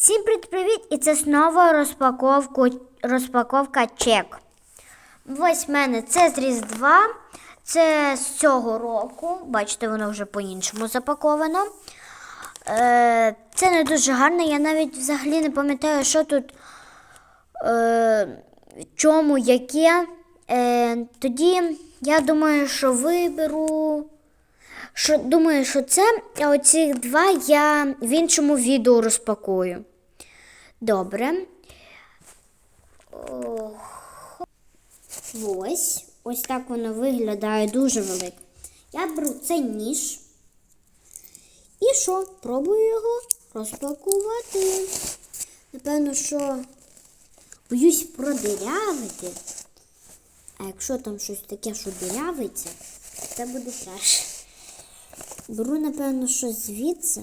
Всім привіт! І це знову розпаковку, розпаковка чек. Ось в мене це з Різдва, це з цього року. Бачите, воно вже по-іншому запаковано. Е, це не дуже гарно. Я навіть взагалі не пам'ятаю, що тут е, чому, яке. Е, тоді я думаю, що виберу. Що, думаю, що це, а оці два я в іншому відео розпакую. Добре. Ох. Ось. Ось так воно виглядає дуже велике. Я беру цей ніж. І що? Пробую його розпакувати. Напевно, що боюсь продирявити. А якщо там щось таке, що дирявиться, це буде треш. Беру, напевно, щось звідси.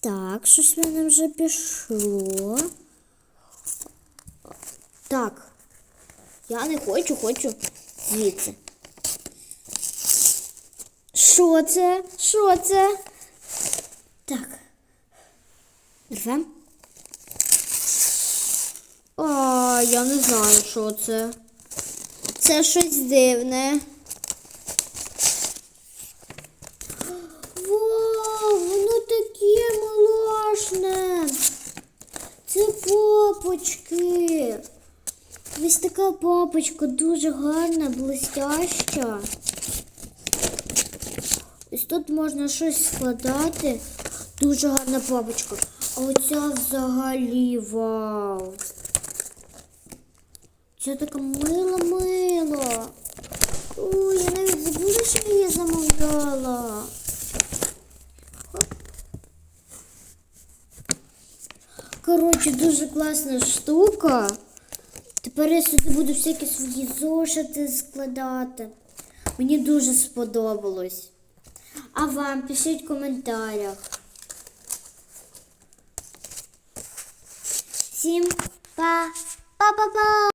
Так, щось в мене вже пішло. Так. Я не хочу, хочу звідси. Що це? Що це? Так. Рвем. А, я не знаю, що це. Це щось дивне. Вау, воно таке молошне. Це папочки. Ось така папочка дуже гарна, блестяща. Ось тут можна щось складати. Дуже гарна папочка. А оця взагалі вау. Це така мила-мила. Ой, я навіть забула, що її замовляла. Коротше, дуже класна штука. Тепер я сюди буду всякі свої зошити складати. Мені дуже сподобалось. А вам пишіть в коментарях. Всім па-па-па-па!